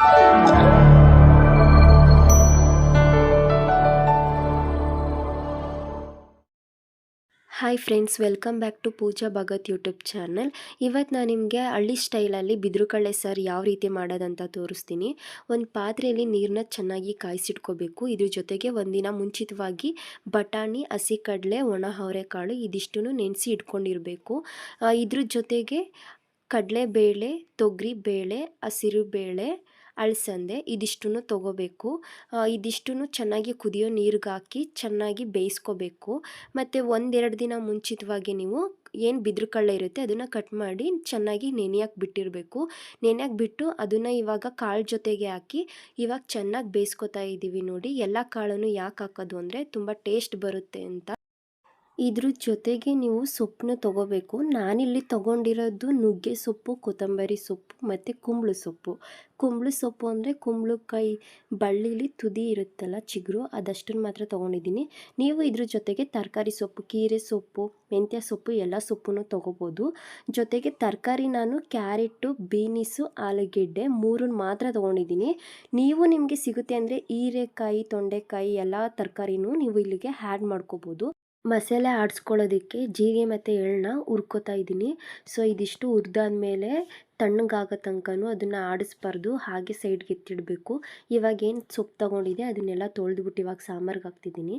Hi friends welcome back to Pooja Bhagat YouTube channel ಇವತ್ತು ನಾನು ನಿಮಗೆ ಹಳ್ಳಿ ಸ್ಟೈಲಲ್ಲಿ ಬಿದಿರುಕಳ್ಳೆ ಸಾರು ಯಾವ ರೀತಿ ಮಾಡೋದಂತ ತೋರಿಸ್ತೀನಿ. ಒಂದು ಪಾತ್ರೆಯಲ್ಲಿ ನೀರನ್ನ ಚೆನ್ನಾಗಿ ಕಾಯಿಸಿಟ್ಕೋಬೇಕು. ಇದ್ರ ಜೊತೆಗೆ ಒಂದಿನ ಮುಂಚಿತವಾಗಿ ಬಟಾಣಿ, ಹಸಿ ಕಡಲೆ, ಒಣ ಅವರೆಕಾಳು ಇದಿಷ್ಟು ನೆನೆಸಿ ಇಟ್ಕೊಂಡಿರಬೇಕು. ಇದ್ರ ಜೊತೆಗೆ ಕಡಲೆಬೇಳೆ ತೊಗರಿ ಬೇಳೆ, ಹಸಿರು ಬೇಳೆ ಅಳಸಂದೆ, ಇದಿಷ್ಟನ್ನು ತೊಗೋಬೇಕು. ಇದಿಷ್ಟನ್ನು ಚೆನ್ನಾಗಿ ಕುದಿಯೋ ನೀರಿಗೆ ಹಾಕಿ ಚೆನ್ನಾಗಿ ಬೇಯಿಸ್ಕೋಬೇಕು. ಮತ್ತು ಒಂದೆರಡು ದಿನ ಮುಂಚಿತವಾಗಿ ನೀವು ಏನು ಬಿದಿರು ಕಳ್ಳ ಇರುತ್ತೆ ಅದನ್ನು ಕಟ್ ಮಾಡಿ ಚೆನ್ನಾಗಿ ನೆನೆಯಕ್ಕೆ ಬಿಟ್ಟಿರಬೇಕು. ನೆನೆಯಕ್ಕೆ ಬಿಟ್ಟು ಅದನ್ನು ಇವಾಗ ಕಾಳು ಜೊತೆಗೆ ಹಾಕಿ ಇವಾಗ ಚೆನ್ನಾಗಿ ಬೇಯಿಸ್ಕೊತಾ ಇದ್ದೀವಿ ನೋಡಿ. ಎಲ್ಲ ಕಾಳನ್ನು ಯಾಕೆ ಹಾಕೋದು ಅಂದರೆ ತುಂಬ ಟೇಸ್ಟ್ ಬರುತ್ತೆ ಅಂತ. ಇದ್ರ ಜೊತೆಗೆ ನೀವು ಸೊಪ್ಪನ್ನ ತೊಗೋಬೇಕು. ನಾನಿಲ್ಲಿ ತೊಗೊಂಡಿರೋದು ನುಗ್ಗೆ ಸೊಪ್ಪು, ಕೊತ್ತಂಬರಿ ಸೊಪ್ಪು ಮತ್ತು ಕುಂಬಳ ಸೊಪ್ಪು. ಕುಂಬಳ ಸೊಪ್ಪು ಅಂದರೆ ಕುಂಬಳಕಾಯಿ ಬಳ್ಳಿಲಿ ತುದಿ ಇರುತ್ತಲ್ಲ ಚಿಗುರು, ಅದಷ್ಟನ್ನು ಮಾತ್ರ ತೊಗೊಂಡಿದ್ದೀನಿ. ನೀವು ಇದ್ರ ಜೊತೆಗೆ ತರಕಾರಿ ಸೊಪ್ಪು, ಕೀರೆ ಸೊಪ್ಪು, ಮೆಂತ್ಯ ಸೊಪ್ಪು ಎಲ್ಲ ಸೊಪ್ಪನ್ನು ತೊಗೋಬೋದು. ಜೊತೆಗೆ ತರಕಾರಿ ನಾನು ಕ್ಯಾರೆಟು ಬೀನಿಸು, ಆಲೂಗೆಡ್ಡೆ ಮೂರನ್ನು ಮಾತ್ರ ತೊಗೊಂಡಿದ್ದೀನಿ. ನೀವು ನಿಮಗೆ ಸಿಗುತ್ತೆ ಅಂದರೆ ಹೀರೆಕಾಯಿ, ತೊಂಡೆಕಾಯಿ ಎಲ್ಲ ತರಕಾರಿನೂ ನೀವು ಇಲ್ಲಿಗೆ ಆ್ಯಡ್ ಮಾಡ್ಕೋಬೋದು. ಮಸಾಲೆ ಆಡಿಸ್ಕೊಳ್ಳೋದಕ್ಕೆ ಜೀರಿಗೆ ಮತ್ತು ಎಳ್ಳನ್ನ ಹುರ್ಕೊತಾ ಇದ್ದೀನಿ. ಸೊ, ಇದಿಷ್ಟು ಹುರಿದಾದ್ಮೇಲೆ ತಣ್ಣಗಾಗೋ ತನಕನೂ ಅದನ್ನು ಆಡಿಸ್ಬಾರ್ದು. ಹಾಗೆ ಸೈಡ್ಗೆ ಎತ್ತಿಡಬೇಕು. ಇವಾಗ ಏನು ಸೊಪ್ಪು ತೊಗೊಂಡಿದೆ ಅದನ್ನೆಲ್ಲ ತೊಳೆದ್ಬಿಟ್ಟು ಇವಾಗ ಸಾಂಬಾರ್ಗೆ ಹಾಕ್ತಿದ್ದೀನಿ.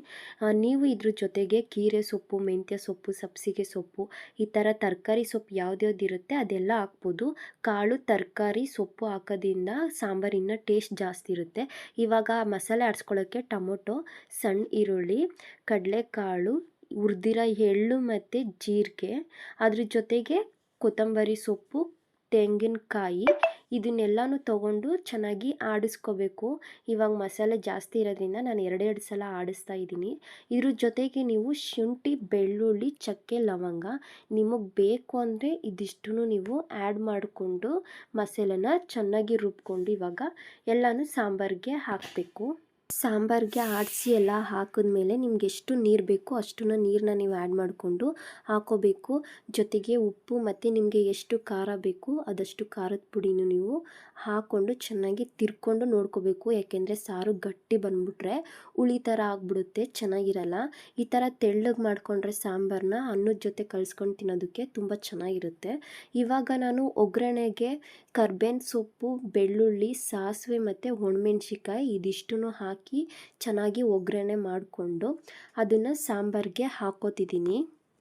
ನೀವು ಇದ್ರ ಜೊತೆಗೆ ಕೀರೆ ಸೊಪ್ಪು, ಮೆಂತ್ಯ ಸೊಪ್ಪು, ಸಬ್ಸಿಗೆ ಸೊಪ್ಪು, ಈ ಥರ ತರಕಾರಿ ಸೊಪ್ಪು ಯಾವ್ದ್ಯಾವ್ದು ಇರುತ್ತೆ ಅದೆಲ್ಲ ಹಾಕ್ಬೋದು. ಕಾಳು, ತರಕಾರಿ ಸೊಪ್ಪು ಹಾಕೋದ್ರಿಂದ ಸಾಂಬಾರಿನ ಟೇಸ್ಟ್ ಜಾಸ್ತಿ ಇರುತ್ತೆ. ಇವಾಗ ಮಸಾಲೆ ಆಡಿಸ್ಕೊಳ್ಳೋಕ್ಕೆ ಟೊಮೊಟೊ, ಸಣ್ಣ ಈರುಳ್ಳಿ, ಕಡಲೆಕಾಳು ಹುರಿದಿರೋ ಎಳ್ಳು ಮತ್ತು ಜೀರಿಗೆ. ಅದ್ರ ಜೊತೆಗೆ ಕೊತ್ತಂಬರಿ ಸೊಪ್ಪು, ತೆಂಗಿನಕಾಯಿ, ಇದನ್ನೆಲ್ಲನೂ ತೊಗೊಂಡು ಚೆನ್ನಾಗಿ ಆಡಿಸ್ಕೋಬೇಕು. ಇವಾಗ ಮಸಾಲೆ ಜಾಸ್ತಿ ಇರೋದ್ರಿಂದ ನಾನು ಎರಡೆರಡು ಸಲ ಆಡಿಸ್ತಾ ಇದ್ದೀನಿ. ಇದ್ರ ಜೊತೆಗೆ ನೀವು ಶುಂಠಿ, ಬೆಳ್ಳುಳ್ಳಿ, ಚಕ್ಕೆ, ಲವಂಗ ನಿಮಗೆ ಬೇಕು ಅಂದರೆ ಇದಿಷ್ಟನ್ನು ನೀವು ಆ್ಯಡ್ ಮಾಡಿಕೊಂಡು ಮಸಾಲೆನ ಚೆನ್ನಾಗಿ ರುಬ್ಕೊಂಡು ಇವಾಗ ಎಲ್ಲನೂ ಸಾಂಬಾರಿಗೆ ಹಾಕಬೇಕು. ಸಾಂಬಾರಿಗೆ ಆಡಿಸಿ ಎಲ್ಲ ಹಾಕಿದ್ಮೇಲೆ ನಿಮ್ಗೆ ಎಷ್ಟು ನೀರು ಬೇಕೋ ಅಷ್ಟನ್ನು ನೀರನ್ನ ನೀವು ಆ್ಯಡ್ ಮಾಡಿಕೊಂಡು ಹಾಕೋಬೇಕು. ಜೊತೆಗೆ ಉಪ್ಪು ಮತ್ತು ನಿಮಗೆ ಎಷ್ಟು ಖಾರ ಬೇಕು ಅದಷ್ಟು ಖಾರದ ಪುಡಿನೂ ನೀವು ಹಾಕ್ಕೊಂಡು ಚೆನ್ನಾಗಿ ತಿರ್ಕೊಂಡು ನೋಡ್ಕೋಬೇಕು. ಯಾಕೆಂದರೆ ಸಾರು ಗಟ್ಟಿ ಬಂದ್ಬಿಟ್ರೆ ಹುಳಿ ಥರ ಆಗಿಬಿಡುತ್ತೆ, ಚೆನ್ನಾಗಿರಲ್ಲ. ಈ ಥರ ತೆಳ್ಳಗೆ ಮಾಡಿಕೊಂಡ್ರೆ ಸಾಂಬಾರನ್ನ ಅನ್ನದ ಜೊತೆ ಕಲಿಸ್ಕೊಂಡು ತಿನ್ನೋದಕ್ಕೆ ತುಂಬ ಚೆನ್ನಾಗಿರುತ್ತೆ. ಇವಾಗ ನಾನು ಒಗ್ಗರಣೆಗೆ ಕರ್ಬೇನ್ ಸೊಪ್ಪು, ಬೆಳ್ಳುಳ್ಳಿ, ಸಾಸಿವೆ ಮತ್ತು ಒಣಮೆಣ್ಸಿಕಾಯಿ ಇದಿಷ್ಟೂ ಹಾಕಿ ಚೆನ್ನಾಗಿ ಒಗ್ಗರಣೆ ಮಾಡಿಕೊಂಡು ಅದನ್ನು ಸಾಂಬಾರಿಗೆ ಹಾಕೋತಿದ್ದೀನಿ.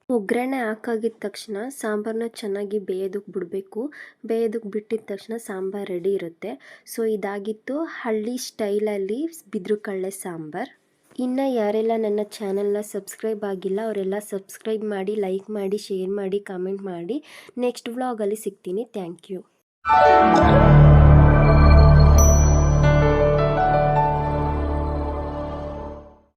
ಒಗ್ಗರಣೆ ಹಾಕಾಗಿದ್ದ ತಕ್ಷಣ ಸಾಂಬಾರನ್ನ ಚೆನ್ನಾಗಿ ಬೇಯೋದಕ್ಕೆ ಬಿಡಬೇಕು. ಬೇಯೋದಕ್ಕೆ ಬಿಟ್ಟಿದ ತಕ್ಷಣ ಸಾಂಬಾರು ರೆಡಿ ಇರುತ್ತೆ. ಸೊ ಇದಾಗಿತ್ತು ಹಳ್ಳಿ ಸ್ಟೈಲಲ್ಲಿ ಬಿದ್ರು ಕಳ್ಳೆ ಸಾಂಬಾರು. ಇನ್ನು ಯಾರೆಲ್ಲ ನನ್ನ ಚಾನಲ್ನ ಸಬ್ಸ್ಕ್ರೈಬ್ ಆಗಿಲ್ಲ, ಅವರೆಲ್ಲ ಸಬ್ಸ್ಕ್ರೈಬ್ ಮಾಡಿ, ಲೈಕ್ ಮಾಡಿ, ಶೇರ್ ಮಾಡಿ, ಕಮೆಂಟ್ ಮಾಡಿ. ನೆಕ್ಸ್ಟ್ ವ್ಲಾಗಲ್ಲಿ ಸಿಗ್ತೀನಿ. Thank you.